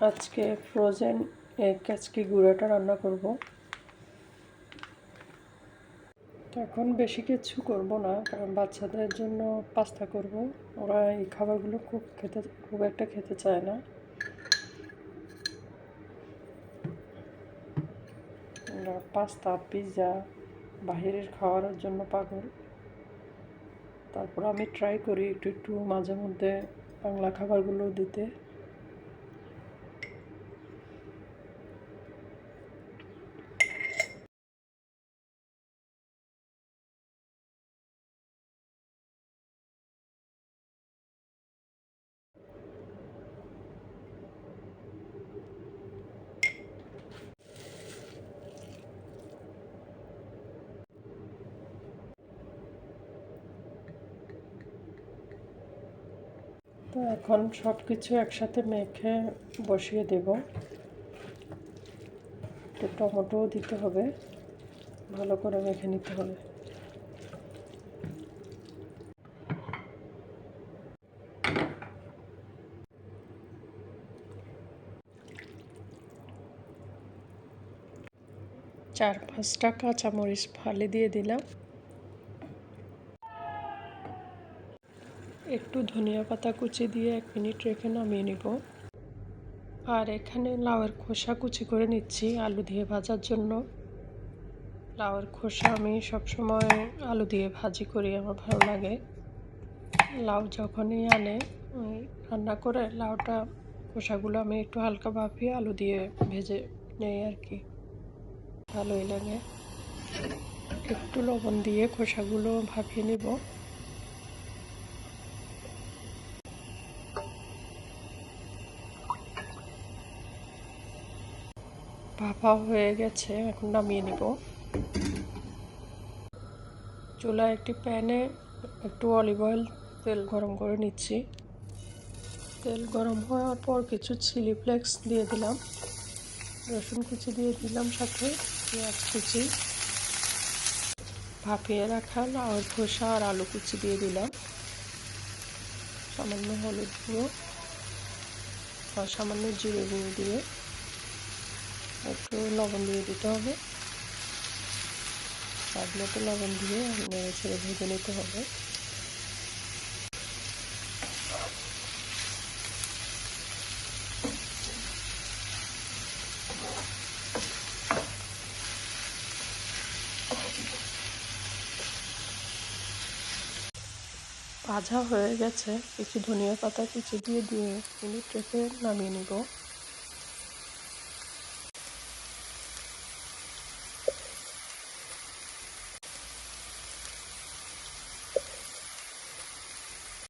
আজকে frozen egg কাচকি গুঁড়োটা রান্না করব। এখন বেশি কিছু করব না, কারণ বাচ্চাদের জন্য পাস্তা করব। ওরা এই খাবারগুলো খুব খেতে, খুব একটা খেতে চায় না। পাস্তা পিৎজা বাহিরের খাওয়ার জন্য পাগল। তারপর আমি ট্রাই করি একটু একটু মাঝে মধ্যে বাংলা খাবারগুলো দিতে। তো এখন সব কিছু একসাথে মেখে বসিয়ে দেব। একটু টমেটোও দিতে হবে। ভালো করে মেখে নিতে হবে। চার পাঁচটা কাঁচামরিচ ফালি দিয়ে দিলাম। একটু ধনিয়া পাতা কুচি দিয়ে এক মিনিট রেখে নামিয়ে নিব। আর এখানে লাউয়ের খোসা কুচি করে নিচ্ছি আলু দিয়ে ভাজার জন্য। লাউয়ের খোসা আমি সবসময় আলু দিয়ে ভাজি করি, আমার ভালো লাগে। লাউ যখনই আনে রান্না করে লাউটা খোসাগুলো আমি একটু হালকা ভাপিয়ে আলু দিয়ে ভেজে নেই আর কি। ভালোই লাগে। একটু লবণ দিয়ে খোসাগুলো ভাপিয়ে নিব। ভাপা হয়ে গেছে, এখন নামিয়ে নিব। চুলায় একটি প্যানে একটু অলিভ অয়েল তেল গরম করে নিচ্ছি। তেল গরম হওয়ার পর কিছু চিলি ফ্লেক্স দিয়ে দিলাম। রসুন কুচি দিয়ে দিলাম সাথে পেঁয়াজ কুচি। ভাপিয়ে রাখা লাউর খোসা আর আলু কুচি দিয়ে দিলাম। সামান্য হলুদ গুঁড়ো, আর সামান্য জিরে গুঁড়ো দিয়ে একটু লবণ দিয়ে দিতে হবে। স্বাদ মতো লবণ দিয়ে নেড়ে ছেড়ে ভেজে নিতে হবে। ভাজা হয়ে গেছে। কিছু ধনিয়া পাতা কুচি দিয়ে দিয়ে মিনিট রেখে নামিয়ে নিব।